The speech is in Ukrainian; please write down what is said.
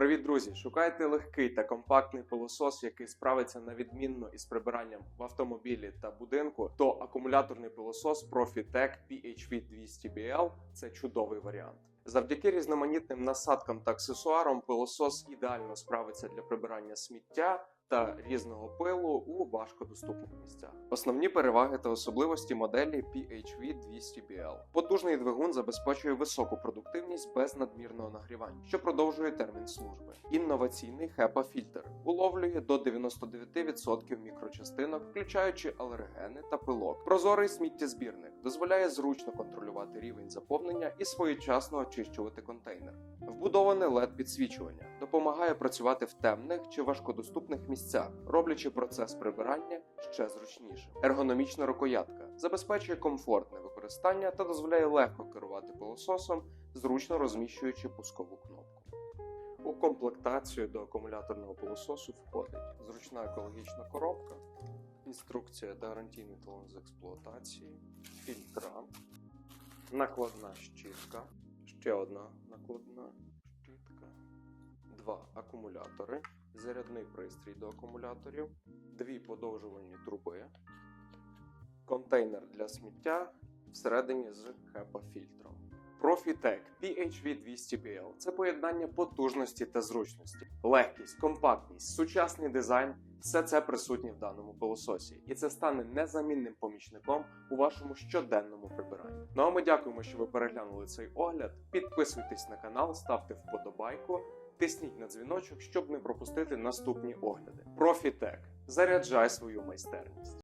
Привіт, друзі! Шукаєте легкий та компактний пилосос, який справиться на відмінно із прибиранням в автомобілі та будинку. То акумуляторний пилосос Profitec PHV 200BL – це чудовий варіант. Завдяки різноманітним насадкам та аксесуарам пилосос ідеально справиться для прибирання сміття та різного пилу у важкодоступних місцях. Основні переваги та особливості моделі PHV 200BL. Потужний двигун забезпечує високу продуктивність без надмірного нагрівання, що продовжує термін служби. Інноваційний HEPA фільтр уловлює до 99% мікрочастинок, включаючи алергени та пилок. Прозорий сміттєзбірник дозволяє зручно контролювати рівень заповнення і своєчасно очищувати контейнер. Вбудоване led підсвічування допомагає працювати в темних чи важкодоступних місцях, роблячи процес прибирання ще зручнішим. Ергономічна рукоятка забезпечує комфортне використання та дозволяє легко керувати пилососом, зручно розміщуючи пускову кнопку. У комплектацію до акумуляторного пилососу входить зручна екологічна коробка, інструкція та гарантійний талон з експлуатації, фільтра, накладна щітка, ще одна накладна акумулятори, зарядний пристрій до акумуляторів, дві подовжувальні труби, контейнер для сміття всередині з HEPA-фільтром. Profitec PHV 200BL – це поєднання потужності та зручності, легкість, компактність, сучасний дизайн все це присутнє в даному пилососі, і це стане незамінним помічником у вашому щоденному прибиранні. Ну а ми дякуємо, що ви переглянули цей огляд. Підписуйтесь на канал, ставте вподобайку, тисніть на дзвіночок, щоб не пропустити наступні огляди. Профітек заряджай свою майстерність.